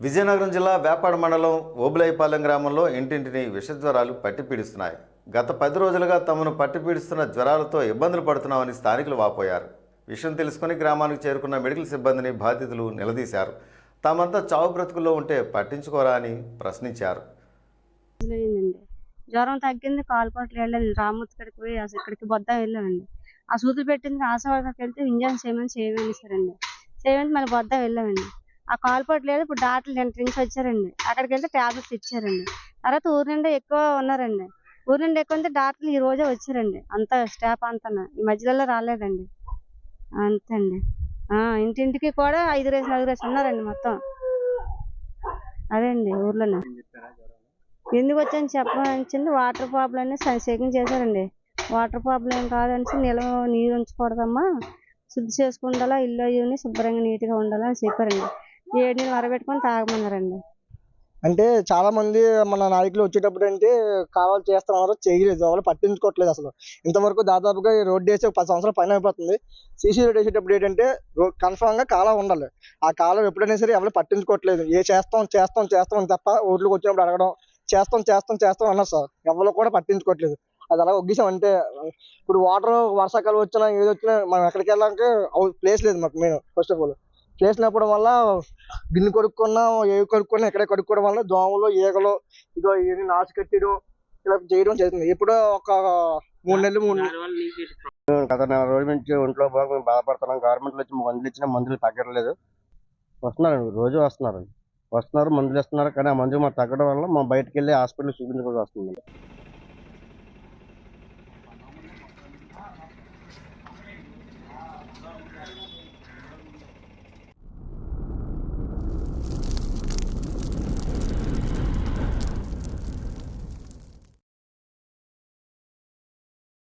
విజయనగరం జిల్లా వేపాడ మండలం ఓబులైపాలెం గ్రామంలో ఇంటింటిని విష జ్వరాలు పట్టి పీడిస్తున్నాయి. గత పది రోజులుగా తమను పట్టి పీడిస్తున్న జ్వరాలతో ఇబ్బందులు పడుతున్నామని స్థానికులు వాపోయారు. విషయం తెలుసుకుని గ్రామానికి చేరుకున్న మెడికల్ సిబ్బందిని బాధితులు నిలదీశారు. తామంతా చావు బ్రతుకుల్లో ఉంటే పట్టించుకోరా అని ప్రశ్నించారు. జ్వరం తగ్గింది కాలు పట్లు వెళ్ళాను రామూర్తి పోయి అసలు ఇక్కడికి బొద్దా వెళ్ళామండి ఆ సూతులు పెట్టింది ఆశవాళ్ళకి వెళ్తే ఇంజక్షన్ చేయమని చేయమని సరండి చేయమని మళ్ళీ బొద్దా వెళ్ళామండి. ఆ కాలు పట్లు లేదు ఇప్పుడు డాక్టర్లు నిన్న నుంచి వచ్చారండి. అక్కడికి వెళ్తే టాబ్లెట్స్ ఇచ్చారండి. తర్వాత ఊరి నిండా ఎక్కువ ఉన్నారండి. ఊరి నిండా ఎక్కువ ఉంటే డాక్టర్లు ఈ రోజే వచ్చారండి. అంతా స్టాఫ్ అంతా ఈ మధ్యలో రాలేదండి. అంతే అండి ఆ, ఇంటింటికి కూడా ఐదు రేసి నలుగురు రేసి ఉన్నారండి మొత్తం. అదే అండి ఊర్లోనే. ఎందుకు వచ్చాను చెప్పాల్సింది వాటర్ ప్రాబ్లం అని చెకింగ్ చేశారండి. వాటర్ ప్రాబ్లం కాదనేసి నిల్వ నీరు ఉంచకూడదమ్మా. శుద్ధి చేసుకుండాలా ఇల్లు అయ్యి శుభ్రంగా నీట్గా ఉండాలా అని చెప్పారండి. ఏడు నీళ్ళు వరబెట్టుకొని తాగమన్నారండి. అంటే చాలా మంది మన నాయకులు వచ్చేటప్పుడు అంటే కావాలి చేస్తున్నారు చేయలేదు. వాళ్ళు పట్టించుకోవట్లేదు అసలు. ఇంతవరకు దాదాపుగా ఈ రోడ్డు వేసి ఒక పది సంవత్సరాల పైన అయిపోతుంది. సీసీ రోడ్ వేసేటప్పుడు ఏంటంటే కన్ఫామ్గా కాలం ఉండాలి. ఆ కాలం ఎప్పుడైనా సరే ఎవరు పట్టించుకోవట్లేదు. ఏ చేస్తాం చేస్తాం చేస్తాం అని తప్ప ఊర్లోకి వచ్చినప్పుడు అడగడం చేస్తాం చేస్తాం చేస్తాం అన్నారు సార్. ఎవరు కూడా పట్టించుకోవట్లేదు. అది అలా ఒగ్గిసాం అంటే ఇప్పుడు వాటర్ వర్షాకాలం వచ్చినా ఏది వచ్చినా మనం ఎక్కడికి వెళ్ళాలంటే ప్లేస్ లేదు మాకు మేము ఫస్ట్ ఆఫ్ ఆల్. చేసినప్పుడు వల్ల గిన్నె కొడుక్కున్నా ఏవి కొడుక్కున్నా ఇక్కడే కొడుక్కోవడం వల్ల దోమలు ఈగలు ఇదో ఇవన్నీ నాచు కట్టడం ఇలా చేయడం జరుగుతుంది. ఇప్పుడు ఒక మూడు నెలలు మూడు గత నెల రోజుల నుంచి ఒంట్లో బాగా మేము బాధపడుతున్నాం గవర్నమెంట్ వచ్చి మందులు ఇచ్చిన మందులు తగ్గట్లేదు. వస్తున్నారు రోజు వస్తున్నారు. వస్తున్నారు మందులు ఇస్తున్నారు కానీ ఆ మందులు మాకు తగ్గడం వల్ల మా బయటకు వెళ్ళి హాస్పిటల్ చూపించుకోవాల్సి వస్తుంది.